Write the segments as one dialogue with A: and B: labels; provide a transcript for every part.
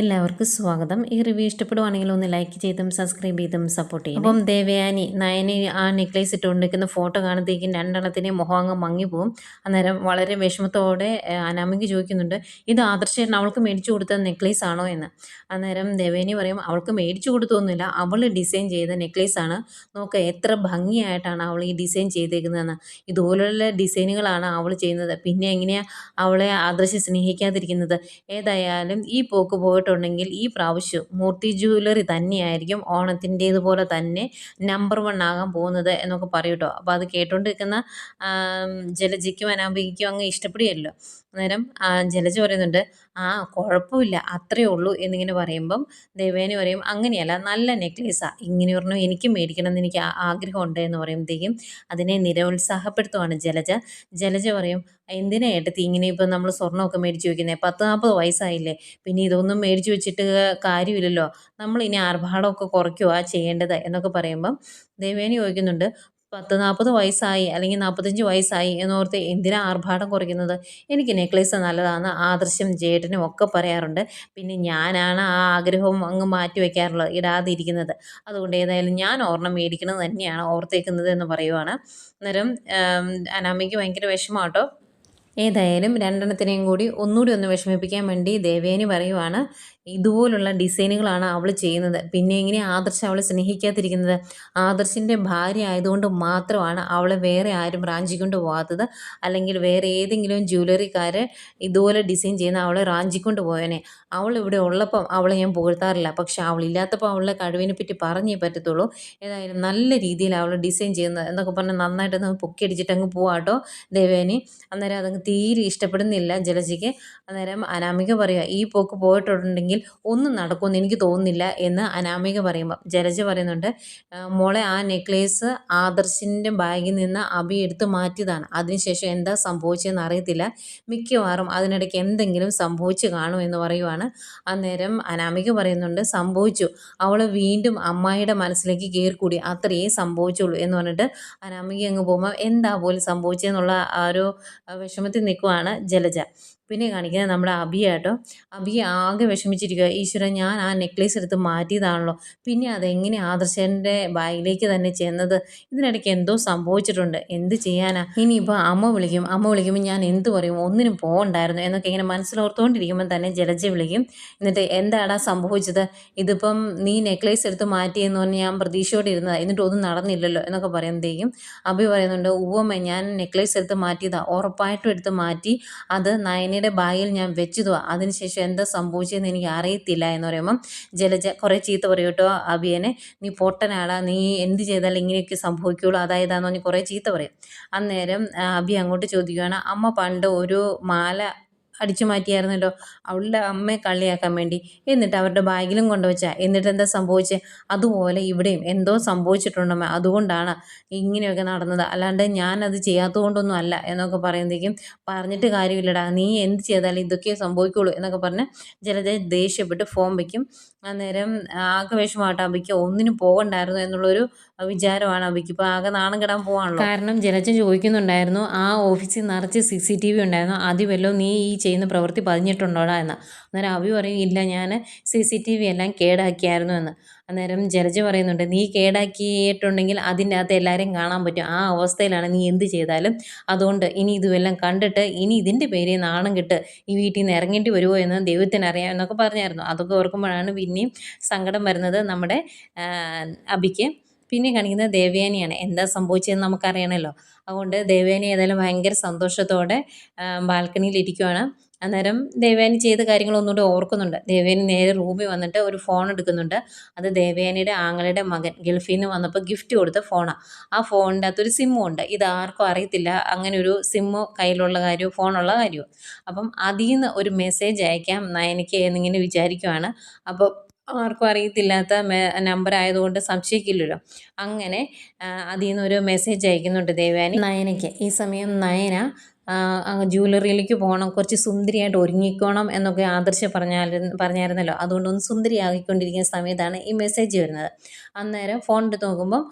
A: എല്ലാവർക്കും സ്വാഗതം. ഈ റിവ്യൂ ഇഷ്ടപ്പെടുവാണെങ്കിൽ ഒന്ന് ലൈക്ക് ചെയ്തും സബ്സ്ക്രൈബ് ചെയ്തും സപ്പോർട്ട് ചെയ്യും അപ്പം ദേവയാനി നയനി ആ നെക്ലേസ് ഇട്ടുകൊണ്ടിരിക്കുന്ന ഫോട്ടോ കാണുമ്പോഴത്തേക്കും രണ്ടെണ്ണത്തിന്റെയും മുഖം മങ്ങിപ്പോവും. അന്നേരം വളരെ വിഷമത്തോടെ അനാമിക്ക് അനാമിക ചോദിക്കുന്നുണ്ട് ഇത് ആദർശേട്ടൻ അവൾക്ക് മേടിച്ചു കൊടുത്ത നെക്ലേസ് ആണോ എന്ന്? അന്നേരം ദേവയാനി പറയും അവൾക്ക് മേടിച്ചു കൊടുത്തൊന്നുമില്ല അവൾ ഡിസൈൻ ചെയ്ത നെക്ലേസ് ആണ്. നോക്കുക എത്ര ഭംഗിയായിട്ടാണ് അവൾ ഈ ഡിസൈൻ ചെയ്തേക്കുന്നതെന്ന്. ഇതുപോലുള്ള ഡിസൈനുകളാണ് അവൾ ചെയ്യുന്നത്. പിന്നെ എങ്ങനെയാണ് അവളെ ആദർശം സ്നേഹിക്കാതിരിക്കുന്നത്? ഏതായാലും ഈ പോക്ക് പോയിട്ടുണ്ടെങ്കിൽ ഈ പ്രാവശ്യം മൂർത്തി ജ്വല്ലറി തന്നെയായിരിക്കും ഓണത്തിന്റേതുപോലെ തന്നെ നമ്പർ വൺ ആകാൻ പോകുന്നത് എന്നൊക്കെ പറയും കേട്ടോ. അപ്പോൾ അത് കേട്ടോണ്ടിരിക്കുന്ന ആം, ജലജയ്ക്കും അനാമികയ്ക്കും അങ്ങ് ഇഷ്ടപ്പെടുകയല്ലോ. അന്നേരം ജലജ പറയുന്നുണ്ട് ആ കുഴപ്പമില്ല. അത്രയേ ഉള്ളൂ എന്നിങ്ങനെ പറയുമ്പം ദേവേനെ പറയും അങ്ങനെയല്ല നല്ല നെക്ലേസാണ് ഇങ്ങനെ പറഞ്ഞു എനിക്ക് മേടിക്കണം എന്ന് എനിക്ക് ആഗ്രഹമുണ്ട് എന്ന് പറയുമ്പോഴത്തേക്കും അതിനെ നിരുത്സാഹപ്പെടുത്തുവാണ് ജലജ. ജലജ പറയും എന്തിനാ ഏട്ടത്തി ഇങ്ങനെ ഇപ്പം നമ്മൾ സ്വർണമൊക്കെ മേടിച്ച് വെക്കുന്നത് പത്ത് നാൽപ്പത് വയസ്സായില്ലേ. പിന്നെ ഇതൊന്നും മേടിച്ച് വെച്ചിട്ട് കാര്യമില്ലല്ലോ. നമ്മൾ ഇനി ആർഭാടമൊക്കെ കുറയ്ക്കുവാ ചെയ്യേണ്ടത് എന്നൊക്കെ പറയുമ്പം ദേവേനി ചോദിക്കുന്നുണ്ട് പത്ത് നാൽപ്പത് വയസ്സായി അല്ലെങ്കിൽ നാൽപ്പത്തഞ്ച് വയസ്സായി എന്നോർത്ത് എന്തിനാ ആർഭാടം കുറയ്ക്കുന്നത്? എനിക്ക് നെക്ലേസ് നല്ലതാണ് ആദർശം ജേട്ടനും ഒക്കെ പറയാറുണ്ട്. പിന്നെ ഞാനാണ് ആ ആഗ്രഹവും അങ്ങ് മാറ്റി വയ്ക്കാറുള്ളത് ഇടാതിരിക്കുന്നത്. അതുകൊണ്ട് ഏതായാലും ഞാൻ ഓർണം മേടിക്കണത് തന്നെയാണ് ഓർത്തേക്കുന്നത് എന്ന് പറയുവാണ്. അന്നേരം അനാമയ്ക്ക് ഭയങ്കര കേട്ടോ ഏതായാലും രണ്ടെണ്ണത്തിനെയും കൂടി ഒന്നുകൂടി ഒന്ന് വിഷമിപ്പിക്കാൻ വേണ്ടി ദേവേനി പറയുവാണ്. ഇതുപോലുള്ള ഡിസൈനുകളാണ് അവൾ ചെയ്യുന്നത്. പിന്നെ എങ്ങനെ ആദർശ് അവളെ സ്നേഹിക്കാതിരിക്കുന്നത്? ആദർശിന്റെ ഭാര്യ ആയതുകൊണ്ട് മാത്രമാണ് അവളെ വേറെ ആരും റാഞ്ചിക്കൊണ്ട് പോകാത്തത് അല്ലെങ്കിൽ വേറെ ഏതെങ്കിലും ജ്വല്ലറിക്കാരെ ഇതുപോലെ ഡിസൈൻ ചെയ്യുന്ന അവളെ റാഞ്ചിക്കൊണ്ട് പോയനെ അവൾ ഇവിടെ ഉള്ളപ്പം അവളെ ഞാൻ പുകഴ്ത്താറില്ല. പക്ഷെ അവളില്ലാത്തപ്പോൾ അവളുടെ കഴിവിനെ പറ്റി പറഞ്ഞേ പറ്റത്തുള്ളൂ. ഏതായാലും നല്ല രീതിയിൽ അവൾ ഡിസൈൻ ചെയ്യുന്നത് എന്നൊക്കെ പറഞ്ഞാൽ നന്നായിട്ടൊന്ന് പൊക്കിയടിച്ചിട്ട് അങ്ങ് പോവാട്ടോ ദേവേനി. അന്നേരം അതങ്ങ് തീരെ ഇഷ്ടപ്പെടുന്നില്ല ജലജയ്ക്ക് അന്നേരം അനാമിക പറയുക ഈ പോക്ക് പോയിട്ടുണ്ടെങ്കിൽ ഒന്നും നടക്കുമെന്ന് എനിക്ക് തോന്നുന്നില്ല എന്ന് അനാമിക പറയുമ്പോൾ ജലജ പറയുന്നുണ്ട് മോളെ ആ നെക്ലേസ് ആദർശിന്റെ ബാഗിൽ നിന്ന് അബി എടുത്ത് മാറ്റിയതാണ്. അതിനുശേഷം എന്താ സംഭവിച്ചതെന്ന് അറിയത്തില്ല. മിക്കവാറും അതിനിടയ്ക്ക് എന്തെങ്കിലും സംഭവിച്ചു കാണും എന്ന് പറയുവാണ്. അന്നേരം അനാമിക പറയുന്നുണ്ട് സംഭവിച്ചു. അവൾ വീണ്ടും അമ്മായിയുടെ മനസ്സിലേക്ക് കയറിക്കൂടി. അത്രയേ സംഭവിച്ചുള്ളൂ. എന്ന് പറഞ്ഞിട്ട് അനാമിക അങ്ങ് പോകുമ്പോൾ എന്താ പോലും സംഭവിച്ചതെന്നുള്ള ആ ഒരു വിഷമത്തിൽ നിൽക്കുവാണ് ജലജ. പിന്നെ കാണിക്കുന്നത് നമ്മുടെ അബിയാട്ടോ അബി ആകെ വിഷമിച്ചിരിക്കുക ഈശ്വര ഞാൻ ആ നെക്ലേസ് എടുത്ത് മാറ്റിയതാണല്ലോ. പിന്നെ അതെങ്ങനെ ആദർശന്റെ ബാഗിലേക്ക് തന്നെ ചെന്നത്? ഇതിനിടയ്ക്ക് എന്തോ സംഭവിച്ചിട്ടുണ്ട്. എന്ത് ചെയ്യാനാ? ഇനിയിപ്പോൾ അമ്മ വിളിക്കും. അമ്മ വിളിക്കുമ്പോൾ ഞാൻ എന്ത് പറയും? ഒന്നിനും പോകണ്ടായിരുന്നു എന്നൊക്കെ ഇങ്ങനെ മനസ്സിലോർത്തുകൊണ്ടിരിക്കുമ്പോൾ തന്നെ ജലജ വിളിക്കും. എന്നിട്ട് എന്താടാ സംഭവിച്ചത്? ഇതിപ്പം നീ നെക്ലേസ് എടുത്ത് മാറ്റിയെന്ന് പറഞ്ഞ് ഞാൻ പ്രതീക്ഷയോടെ ഇരുന്നതാണ് എന്നിട്ട് ഒന്നും നടന്നില്ലല്ലോ എന്നൊക്കെ പറയുമ്പോഴത്തേക്കും അഭി പറയുന്നുണ്ട് ഉവ്വമ്മ ഞാൻ നെക്ലേസ് എടുത്ത് മാറ്റിയതാണ് ഉറപ്പായിട്ടും എടുത്ത് മാറ്റി. അത് നയനയുടെ ബായിൽ ഞാൻ വെച്ചതുവാ. അതിനുശേഷം എന്താ സംഭവിച്ചതെന്ന് എനിക്ക് അറിയത്തില്ല എന്ന് പറയുമ്പം ജലജ കുറേ ചീത്ത പറയും കേട്ടോ അഭിയനെ നീ പൊട്ടനാടാ. നീ എന്ത് ചെയ്താലും ഇങ്ങനെയൊക്കെ സംഭവിക്കുള്ളൂ. അതായതാന്ന് പറഞ്ഞ് കുറേ ചീത്ത പറയും. അന്നേരം അബി അങ്ങോട്ട് ചോദിക്കുകയാണ് അമ്മ പണ്ട് ഒരു മാല അടിച്ചു മാറ്റിയായിരുന്നല്ലോ. അവളുടെ അമ്മയെ കളിയാക്കാൻ വേണ്ടി. എന്നിട്ട് അവരുടെ ബാഗിലും കൊണ്ടുവച്ച. എന്നിട്ട് എന്താ സംഭവിച്ചത് അതുപോലെ ഇവിടെയും എന്തോ സംഭവിച്ചിട്ടുണ്ടമ്മ അതുകൊണ്ടാണ് ഇങ്ങനെയൊക്കെ നടന്നത്. അല്ലാണ്ട് ഞാനത് ചെയ്യാത്തതുകൊണ്ടൊന്നും അല്ല എന്നൊക്കെ പറയുന്നതേക്കും പറഞ്ഞിട്ട് കാര്യമില്ലടാ. നീ എന്ത് ചെയ്താലും ഇതൊക്കെ സംഭവിക്കുള്ളൂ എന്നൊക്കെ പറഞ്ഞ് ജലജ ദേഷ്യപ്പെട്ട് ഫോം വയ്ക്കും അന്നേരം ആകെ വിഷമമായിട്ട് അബിക്ക്. ഒന്നിനും പോകണ്ടായിരുന്നു എന്നുള്ളൊരു വിചാരമാണ് അബിക്ക്. ഇപ്പോൾ ആകെ നാണം കിടാൻ പോവാണല്ലോ. കാരണം ജലജ ചോദിക്കുന്നുണ്ടായിരുന്നു ആ ഓഫീസിൽ നിറച്ച് സി സി ടി വി ഉണ്ടായിരുന്നു. ആദ്യം വല്ലതും നീ ഈ ചെയ്യുന്ന പ്രവൃത്തി പതിഞ്ഞിട്ടുണ്ടോടാ എന്ന്. അന്നേരം അബി പറയും ഇല്ല ഞാൻ സി സി ടി വി എല്ലാം കേടാക്കിയായിരുന്നു എന്ന്. അന്നേരം ജലജ പറയുന്നുണ്ട് നീ കേടാക്കിയിട്ടുണ്ടെങ്കിൽ അതിന്റെ അകത്ത് എല്ലാവരെയും കാണാൻ പറ്റും. ആ അവസ്ഥയിലാണ് നീ എന്ത് ചെയ്താലും. അതുകൊണ്ട് ഇനി ഇതുമെല്ലാം കണ്ടിട്ട് ഇനി ഇതിന്റെ പേരിൽ നാണം കിട്ട് ഈ വീട്ടിൽ നിന്ന് ഇറങ്ങേണ്ടി വരുമോ എന്ന് ദൈവത്തിന് അറിയാം എന്നൊക്കെ പറഞ്ഞായിരുന്നു. അതൊക്കെ ഓർക്കുമ്പോഴാണ് പിന്നെയും സങ്കടം വരുന്നത് നമ്മുടെ അബിക്ക്. പിന്നെ കാണിക്കുന്നത് ദേവയാനിയാണ്. എന്താ സംഭവിച്ചതെന്ന് നമുക്കറിയണമല്ലോ. അതുകൊണ്ട് ദേവയാനി ഏതായാലും ഭയങ്കര സന്തോഷത്തോടെ ബാൽക്കണിയിൽ ഇരിക്കുവാണ്. അന്നേരം ദേവയാനി ചെയ്ത കാര്യങ്ങൾ ഒന്നുകൂടെ ഓർക്കുന്നുണ്ട്. ദേവയാനി നേരെ റൂമിൽ വന്നിട്ട് ഒരു ഫോൺ എടുക്കുന്നുണ്ട്. അത് ദേവയാനിയുടെ ആങ്ങളുടെ മകൻ ഗൾഫിൽ നിന്ന് വന്നപ്പോൾ ഗിഫ്റ്റ് കൊടുത്ത ഫോണാണ് ആ. ഫോണിന്റെ അകത്തൊരു സിമ്മും ഉണ്ട്. ഇത് ആർക്കും അറിയത്തില്ല. അങ്ങനെ ഒരു സിമ്മ് കയ്യിലുള്ള കാര്യവും ഫോണുള്ള കാര്യവും അപ്പം അതിൽ നിന്ന് ഒരു മെസ്സേജ് അയക്കാം. നയനയ്ക്ക് എന്നിങ്ങനെ വിചാരിക്കുവാണ്. അപ്പോൾ ആർക്കും അറിയത്തില്ലാത്ത നമ്പർ ആയതുകൊണ്ട് സംശയിക്കില്ലല്ലോ. അങ്ങനെ അതിൽ നിന്ന് ഒരു മെസ്സേജ് അയക്കുന്നുണ്ട് ദേവയാനി നയനയ്ക്ക്. ഈ സമയം നയന ജ്വല്ലറിയിലേക്ക് പോകണം കുറച്ച് സുന്ദരിയായിട്ട് ഒരുങ്ങിക്കോണം എന്നൊക്കെ ആദർശ പറഞ്ഞായിരുന്നു പറഞ്ഞായിരുന്നല്ലോ. അതുകൊണ്ട് ഒന്ന് സുന്ദരിയാക്കിക്കൊണ്ടിരിക്കുന്ന സമയത്താണ് ഈ മെസ്സേജ് വരുന്നത്. അന്നേരം ഫോൺ എടുത്ത് നോക്കുമ്പം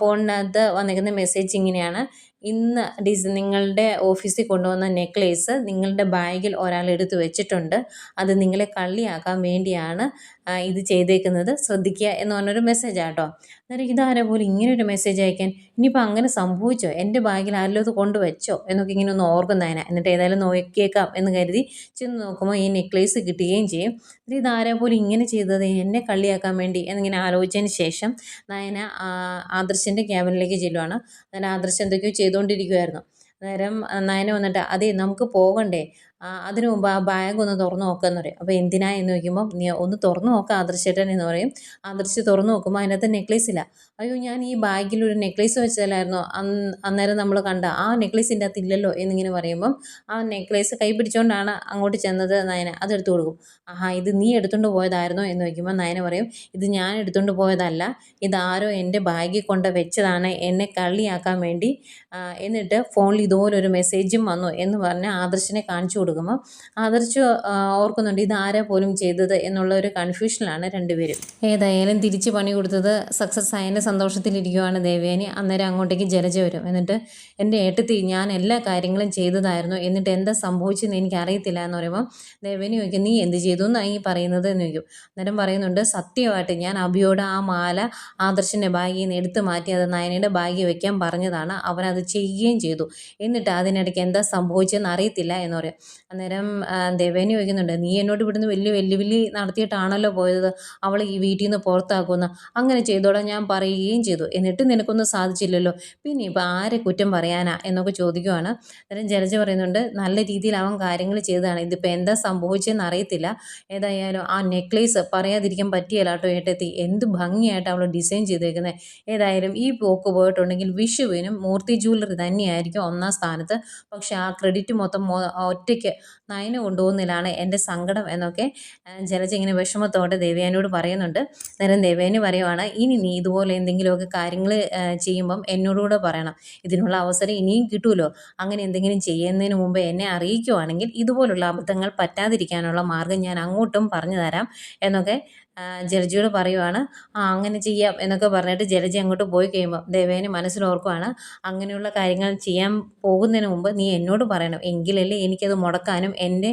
A: ഫോണിനകത്ത് വന്നിരിക്കുന്ന മെസ്സേജ് ഇങ്ങനെയാണ്. ഇന്ന് ഡിസ് നിങ്ങളുടെ ഓഫീസിൽ കൊണ്ടുവന്ന നെക്ലേസ് നിങ്ങളുടെ ബാഗിൽ ഒരാൾ എടുത്തു വെച്ചിട്ടുണ്ട്. അത് നിങ്ങളെ കള്ളിയാക്കാൻ വേണ്ടിയാണ് ഇത് ചെയ്തേക്കുന്നത് ശ്രദ്ധിക്കുക എന്ന് പറഞ്ഞൊരു മെസ്സേജ് ആട്ടോ അന്നേരം ഇതാരെ പോലും ഇങ്ങനെ ഒരു മെസ്സേജ് അയക്കാൻ? ഇനിയിപ്പോൾ അങ്ങനെ സംഭവിച്ചോ? എന്റെ ബാഗിൽ ആരെങ്കിലും അത് കൊണ്ടുവച്ചോ? എന്നൊക്കെ ഇങ്ങനെ ഒന്ന് ഓർക്കുന്നതിനാ. എന്നിട്ട് ഏതായാലും നോക്കിയേക്കാം എന്ന് കരുതി ചെന്ന് നോക്കുമ്പോൾ ഈ നെക്ലേസ് കിട്ടുകയും ചെയ്യും. എന്നിട്ട് ഇതാരെ പോലും ഇങ്ങനെ ചെയ്തത്? എന്നെ കള്ളിയാക്കാൻ വേണ്ടി എന്നിങ്ങനെ ആലോചിച്ചതിന് ശേഷം നയന ആദർശന്റെ ക്യാബിനിലേക്ക് ചെല്ലുവാണ്. അങ്ങനെ ആദർശ് എന്തൊക്കെയോ ചെയ്തുകൊണ്ടിരിക്കുമായിരുന്നു അന്നേരം നയന വന്നിട്ട് അതെ നമുക്ക് പോകണ്ടേ. അതിനു മുമ്പ് ആ ബാഗ് ഒന്ന് തുറന്നു നോക്കാന്ന് പറയും. അപ്പോൾ എന്തിനാ എന്ന് ചോദിക്കുമ്പോൾ നീ ഒന്ന് തുറന്ന് നോക്കാം ആദർശേട്ടൻ എന്ന് പറയും. ആദർശ് തുറന്ന് നോക്കുമ്പോൾ അതിനകത്ത് നെക്ലേസ് ഇല്ല. അയ്യോ ഞാൻ ഈ ബാഗിൽ ഒരു നെക്ലേസ് വെച്ചതല്ലായിരുന്നു? അന്ന് അന്നേരം നമ്മൾ കണ്ട ആ നെക്ലേസിന്റെ അകത്ത് ഇല്ലല്ലോ എന്നിങ്ങനെ പറയുമ്പം ആ നെക്ലേസ് കൈ പിടിച്ചുകൊണ്ടാണ് അങ്ങോട്ട് ചെന്നത് നയന. അതെടുത്ത് കൊടുക്കും. ആഹാ ഇത് നീ എടുത്തുകൊണ്ട് പോയതായിരുന്നോ എന്ന് ചോദിക്കുമ്പോൾ നയന പറയും ഇത് ഞാൻ എടുത്തുകൊണ്ട് പോയതല്ല. ഇതാരോ എന്റെ ബാഗിൽ കൊണ്ട് വെച്ചതാണ്. എന്നെ കള്ളിയാക്കാൻ വേണ്ടി എന്നിട്ട് ഫോണിൽ ഇതുപോലൊരു മെസ്സേജും വന്നു എന്ന് പറഞ്ഞ് ആദർശിനെ കാണിച്ചു കൊടുക്കുമ്പോൾ ആദർശ് ഓർക്കുന്നുണ്ട് ഇത് ആരാ പോലും ചെയ്തത് എന്നുള്ള ഒരു കൺഫ്യൂഷനിലാണ് രണ്ടുപേരും. ഏതായാലും തിരിച്ച് പണി കൊടുത്തത് സക്സസ് ആയതിന്റെ സന്തോഷത്തിലിരിക്കുവാണ് ദേവയാനി. അന്നേരം അങ്ങോട്ടേക്ക് ജലജ വരും. എന്നിട്ട് എന്റെ ഏട്ടത്തി ഞാൻ എല്ലാ കാര്യങ്ങളും ചെയ്തതായിരുന്നു. എന്നിട്ട് എന്താ സംഭവിച്ചെന്ന് എനിക്ക് അറിയത്തില്ല എന്ന് പറയുമ്പോൾ ദേവേനി ചോദിക്കും നീ എന്ത് ചെയ്തു എന്നാണ് ഈ പറയുന്നത്? എന്ന് ചോദിക്കും. അന്നേരം പറയുന്നുണ്ട് സത്യമായിട്ട് ഞാൻ അഭിയോട് ആ മാല ആദർശിന്റെ ബാഗിൽ നിന്ന് എടുത്തു മാറ്റി അത് നയനയുടെ ബാഗിൽ വെക്കാൻ പറഞ്ഞതാണ്. അവനത് ചെയ്യുകയും ചെയ്തു. എന്നിട്ട് അതിനിടയ്ക്ക് എന്താ സംഭവിച്ചതെന്ന് അറിയത്തില്ല എന്ന് പറയും. അന്നേരം ദേവേനി ചോദിക്കുന്നുണ്ട് നീ എന്നോട് ഇവിടുന്ന് വലിയ വെല്ലുവിളി നടത്തിയിട്ടാണല്ലോ പോയത്? അവൾ ഈ വീട്ടിൽ നിന്ന് പുറത്താക്കുമെന്ന്. അങ്ങനെ ചെയ്തോളാം ഞാൻ പറയുകയും ചെയ്തു. എന്നിട്ട് നിനക്കൊന്നും സാധിച്ചില്ലല്ലോ. പിന്നെ ഇപ്പോൾ ആരെ കുറ്റം പറയാനാ? എന്നൊക്കെ ചോദിക്കുവാണ്. അന്നേരം ജലജ പറയുന്നുണ്ട് നല്ല രീതിയിൽ അവൻ കാര്യങ്ങൾ ചെയ്തതാണ്. ഇതിപ്പോൾ എന്താ സംഭവിച്ചതെന്ന് അറിയത്തില്ല. ഏതായാലും ആ നെക്ലേസ് പറയാതിരിക്കാൻ പറ്റിയല്ല കേട്ടോ ഏട്ടത്തി. എന്ത് ഭംഗിയായിട്ട് അവൾ ഡിസൈൻ ചെയ്തേക്കുന്നത് ഏതായാലും ഈ പോക്ക് പോയിട്ടുണ്ടെങ്കിൽ വിഷുവിനും മൂർത്തി ജ്വല്ലറി തന്നെയായിരിക്കും ഒന്നാം സ്ഥാനത്ത്. പക്ഷെ ആ ക്രെഡിറ്റ് മൊത്തം ഒറ്റയ്ക്ക് നയന കൊണ്ടുപോകുന്നതിലാണ് എന്റെ സങ്കടം എന്നൊക്കെ ജലജ ഇങ്ങനെ വിഷമത്തോടെ ദേവയാനിയോട് പറയുന്നുണ്ട്. നേരം ദേവയാനി പറയുവാണ് ഇനി നീ ഇതുപോലെ എന്തെങ്കിലുമൊക്കെ കാര്യങ്ങൾ ചെയ്യുമ്പം എന്നോടുകൂടെ പറയണം. ഇതിനുള്ള അവസരം ഇനിയും കിട്ടുമല്ലോ അങ്ങനെ എന്തെങ്കിലും ചെയ്യുന്നതിന് മുമ്പ് എന്നെ അറിയിക്കുവാണെങ്കിൽ ഇതുപോലുള്ള അബദ്ധങ്ങൾ പറ്റാതിരിക്കാനുള്ള മാർഗം ഞാൻ അങ്ങോട്ടും പറഞ്ഞു തരാം എന്നൊക്കെ ജലജയോട് പറയുവാണ് ആ അങ്ങനെ ചെയ്യാം എന്നൊക്കെ പറഞ്ഞിട്ട് ജലജ അങ്ങോട്ട് പോയി കഴിയുമ്പോൾ ദേവേനെ മനസ്സിലോർക്കുവാണ്. അങ്ങനെയുള്ള കാര്യങ്ങൾ ചെയ്യാൻ പോകുന്നതിന് മുമ്പ് നീ എന്നോട് പറയണം. എങ്കിലല്ലേ എനിക്കത് മുടക്കാനും എന്റെ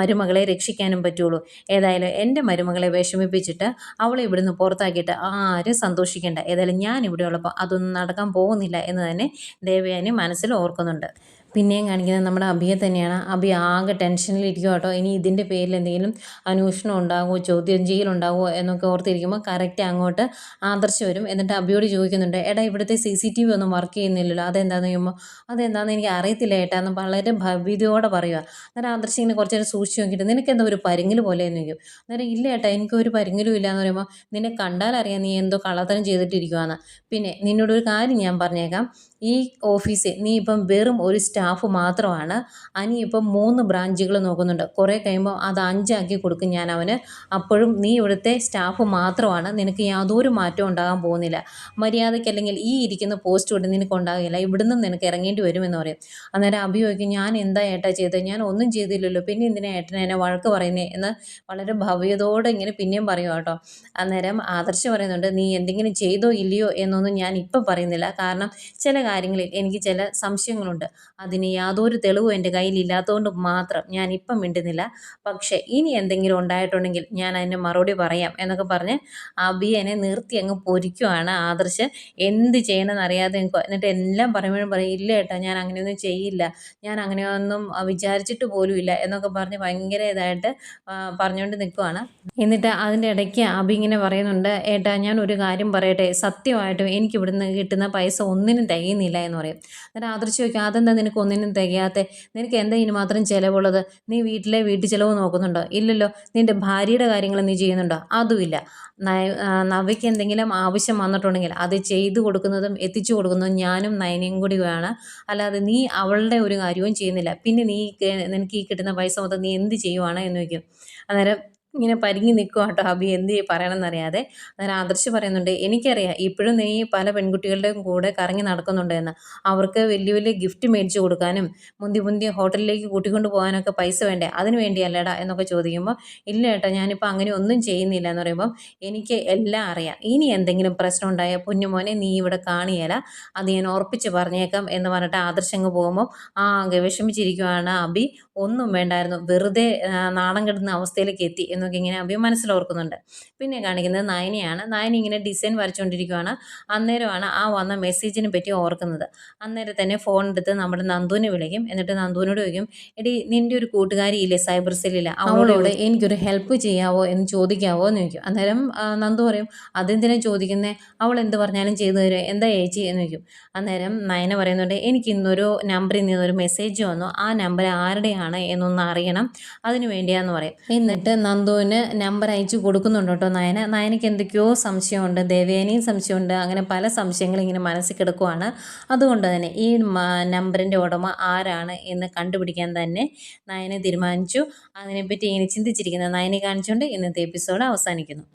A: മരുമകളെ രക്ഷിക്കാനും പറ്റുള്ളൂ. ഏതായാലും എന്റെ മരുമകളെ വിഷമിപ്പിച്ചിട്ട് അവളെ ഇവിടുന്ന് പുറത്താക്കിയിട്ട് ആരും സന്തോഷിക്കേണ്ട. ഏതായാലും ഞാൻ ഇവിടെ ഉള്ളപ്പോൾ അതൊന്നും നടക്കാൻ പോകുന്നില്ല എന്ന് തന്നെ ദേവയാനി മനസ്സിൽ ഓർക്കുന്നുണ്ട്. പിന്നെയും കാണിക്കുന്നത് നമ്മുടെ അഭിയെ തന്നെയാണ്. അഭി ആകെ ടെൻഷനിലിരിക്കും കേട്ടോ. ഇനി ഇതിന്റെ പേരിൽ എന്തെങ്കിലും അന്വേഷണം ഉണ്ടാകുമോ ചോദ്യം ചെയ്യലുണ്ടാകുമോ എന്നൊക്കെ ഓർത്തിരിക്കുമ്പോൾ കറക്റ്റ് അങ്ങോട്ട് ആദർശ് വരും. എന്നിട്ട് അഭിയോട് ചോദിക്കുന്നുണ്ട് എടാ ഇവിടുത്തെ സി സി ടി വി ഒന്നും വർക്ക് ചെയ്യുന്നില്ലല്ലോ. അതെന്താണെന്ന് ചോദിക്കുമ്പോൾ അതെന്താണെന്ന് എനിക്ക് അറിയത്തില്ല ഏട്ടാ എന്ന് വളരെ ഭവ്യതയോടെ പറയുക അന്നേരം ആദർശ് ഇങ്ങനെ കുറച്ച് നേരം സൂക്ഷിച്ച് നോക്കിയിട്ട് നിനക്ക് എന്താ ഒരു പരിങ്ങിൽ പോലെ? എന്ന് ചോദിക്കും. അന്നേരം ഇല്ല ഏട്ടാ എനിക്ക് ഒരു പരിങ്ങലും ഇല്ല എന്ന് പറയുമ്പോൾ നിന്നെ കണ്ടാൽ അറിയാം നീ എന്തോ കള്ളത്തരം ചെയ്തിട്ടിരിക്കുവാന്ന്. പിന്നെ നിന്നോട് ഒരു കാര്യം ഞാൻ പറഞ്ഞേക്കാം. ഈ ഓഫീസിൽ നീ ഇപ്പം വെറും ഒരു സ്റ്റാഫ് മാത്രമാണ്. അനി ഇപ്പം മൂന്ന് ബ്രാഞ്ചുകൾ നോക്കുന്നുണ്ട്. കുറേ കഴിയുമ്പോൾ അത് അഞ്ചാക്കി കൊടുക്കും ഞാൻ അവന്. അപ്പോഴും നീ ഇവിടുത്തെ സ്റ്റാഫ് മാത്രമാണ്. നിനക്ക് യാതൊരു മാറ്റവും ഉണ്ടാകാൻ പോകുന്നില്ല. മര്യാദയ്ക്ക് അല്ലെങ്കിൽ ഈ ഇരിക്കുന്ന പോസ്റ്റ് ഇവിടെ നിനക്ക് ഉണ്ടാകില്ല. ഇവിടുന്ന് നിനക്ക് ഇറങ്ങേണ്ടി വരുമെന്ന് പറയും. അന്നേരം അഭിയോഗിക്കും ഞാൻ എന്താ ഏട്ടാ ചെയ്തത് ഞാൻ ഒന്നും ചെയ്തില്ലല്ലോ. പിന്നെ എന്തിനാ ഏട്ടനെ എന്നെ വഴക്ക് പറയുന്നേ? എന്ന് വളരെ ഭവ്യതോടെ ഇങ്ങനെ പിന്നെയും പറയും കേട്ടോ. അന്നേരം ആദർശം പറയുന്നുണ്ട് നീ എന്തെങ്കിലും ചെയ്തോ ഇല്ലയോ എന്നൊന്നും ഞാൻ ഇപ്പം പറയുന്നില്ല. കാരണം ചില കാര്യങ്ങളിൽ എനിക്ക് ചില സംശയങ്ങളുണ്ട്. അതിന് യാതൊരു തെളിവും എന്റെ കയ്യിൽ ഇല്ലാത്തതുകൊണ്ട് മാത്രം ഞാൻ ഇപ്പം മിണ്ടുന്നില്ല. പക്ഷേ ഇനി എന്തെങ്കിലും ഉണ്ടായിട്ടുണ്ടെങ്കിൽ ഞാൻ അതിന് മറുപടി പറയാം എന്നൊക്കെ പറഞ്ഞ് അബിയനെ നിർത്തി അങ്ങ് പൊരിക്കുവാണ് ആദർശ്. എന്ത് ചെയ്യണമെന്ന് അറിയാതെ എന്നിട്ട് എല്ലാം പറയുമ്പോഴും പറയും ഇല്ല ഏട്ടാ ഞാൻ അങ്ങനെയൊന്നും ചെയ്യില്ല. ഞാൻ അങ്ങനെയൊന്നും വിചാരിച്ചിട്ട് പോലും ഇല്ല. എന്നൊക്കെ പറഞ്ഞ് ഭയങ്കര ഇതായിട്ട് പറഞ്ഞുകൊണ്ട് നിൽക്കുവാണ്. എന്നിട്ട് അതിന്റെ ഇടയ്ക്ക് അബി ഇങ്ങനെ പറയുന്നുണ്ട് ഏട്ടാ ഞാൻ ഒരു കാര്യം പറയട്ടെ. സത്യമായിട്ടും എനിക്ക് ഇവിടുന്ന് കിട്ടുന്ന പൈസ ഒന്നിനും തികയുന്നില്ല എന്ന് പറയും. എന്നിട്ട് ആദർശ് ചോദിക്കും അതെന്താ നിനക്ക് ഒന്നിനും തികയാത്ത നിനക്ക് എന്താ ഇതിന് മാത്രം ചിലവുള്ളത്? നീ വീട്ടിലെ വീട്ടു ചിലവ് നോക്കുന്നുണ്ടോ? ഇല്ലല്ലോ. നിന്റെ ഭാര്യയുടെ കാര്യങ്ങൾ നീ ചെയ്യുന്നുണ്ടോ? അതുമില്ല. നവയ്ക്ക് എന്തെങ്കിലും ആവശ്യം വന്നിട്ടുണ്ടെങ്കിൽ അത് ചെയ്തു കൊടുക്കുന്നതും എത്തിച്ചു കൊടുക്കുന്നതും ഞാനും നയനയും കൂടിയാണ്. അല്ലാതെ നീ അവളുടെ ഒരു കാര്യവും ചെയ്യുന്നില്ല. പിന്നെ നീ നിനക്ക് ഈ കിട്ടുന്ന പൈസ മൊത്തം നീ എന്ത് ചെയ്യുവാണ് എന്ന് വയ്ക്കും അന്നേരം ഇങ്ങനെ പരിങ്ങി നിൽക്കുക കേട്ടോ അബി എന്ത് പറയണമെന്നറിയാതെ. അന്നേരം ആദർശ് പറയുന്നുണ്ട് എനിക്കറിയാം ഇപ്പോഴും നീ പല പെൺകുട്ടികളുടെയും കൂടെ കറങ്ങി നടക്കുന്നുണ്ട് എന്ന്. അവർക്ക് വലിയ വലിയ ഗിഫ്റ്റ് മേടിച്ചു കൊടുക്കാനും മുന്തി മുന്തി ഹോട്ടലിലേക്ക് കൂട്ടിക്കൊണ്ട് പോകാനൊക്കെ പൈസ വേണ്ടേ? അതിന് വേണ്ടിയല്ലേടാ? എന്നൊക്കെ ചോദിക്കുമ്പോൾ ഇല്ല ഏട്ടാ ഞാനിപ്പോൾ അങ്ങനെ ഒന്നും ചെയ്യുന്നില്ല. എന്ന് പറയുമ്പം എനിക്ക് എല്ലാം അറിയാം. ഇനി എന്തെങ്കിലും പ്രശ്നം ഉണ്ടായാൽ പൊന്നുമോനെ നീ ഇവിടെ കാണിയല. അത് ഞാൻ ഉറപ്പിച്ച് പറഞ്ഞേക്കാം. എന്ന് പറഞ്ഞിട്ട് ആദർശങ്ങ് പോകുമ്പോൾ ആ വിഷമിച്ചിരിക്കുവാണ് അബി ഒന്നും വേണ്ടായിരുന്നു. വെറുതെ നാണം കെടുന്ന അവസ്ഥയിലേക്ക് എത്തി എന്നൊക്കെ ഇങ്ങനെ അഭി മനസ്സിലോർക്കുന്നുണ്ട് പിന്നെ കാണിക്കുന്നത് നയനിയാണ്. നയനി ഇങ്ങനെ ഡിസൈൻ വരച്ചുകൊണ്ടിരിക്കുകയാണ് അന്നേരമാണ് ആ വന്ന മെസ്സേജിനെ പറ്റി ഓർക്കുന്നത്. അന്നേരം തന്നെ ഫോൺ എടുത്ത് നമ്മുടെ നന്ദുവിനെ വിളിക്കും. എന്നിട്ട് നന്ദുവിനോട് ചോദിക്കും എടി നിന്റെ ഒരു കൂട്ടുകാരി ഇല്ലേ? സൈബർ സെല്ലില്ല അവളോട് എനിക്കൊരു ഹെൽപ്പ് ചെയ്യാവോ? എന്ന് ചോദിക്കാവോ? എന്ന് ചോദിക്കും. അന്നേരം നന്ദു പറയും അതെന്തിനാ ചോദിക്കുന്നത് അവൾ എന്ത് പറഞ്ഞാലും ചെയ്തു തരും എന്താ ഏച്ചി എന്ന് ചോദിക്കും. അന്നേരം നയന പറയുന്നുണ്ട് എനിക്ക് ഇന്നൊരു നമ്പറിൽ നിന്നൊരു മെസ്സേജ് വന്നു. ആ നമ്പർ ആരുടെയാണ് എന്നൊന്ന് അറിയണം. അതിനു വേണ്ടിയാന്ന് പറയും. എന്നിട്ട് നന്ദുവിന് നമ്പർ അയച്ചു കൊടുക്കുന്നുണ്ട് കേട്ടോ നയന. നയനയ്ക്ക് എന്തൊക്കെയോ സംശയമുണ്ട്. ദേവേനയും സംശയമുണ്ട്. അങ്ങനെ പല സംശയങ്ങളും ഇങ്ങനെ മനസ്സിൽ കിടക്കുവാണ്. അതുകൊണ്ട് തന്നെ ഈ നമ്പറിന്റെ ഉടമ ആരാണ് എന്ന് കണ്ടുപിടിക്കാൻ തന്നെ നയനെ തീരുമാനിച്ചു. അതിനെപ്പറ്റി ഇനി ചിന്തിച്ചിരിക്കുന്ന നയനെ കാണിച്ചുകൊണ്ട് ഇന്നത്തെ എപ്പിസോഡ് അവസാനിക്കുന്നു.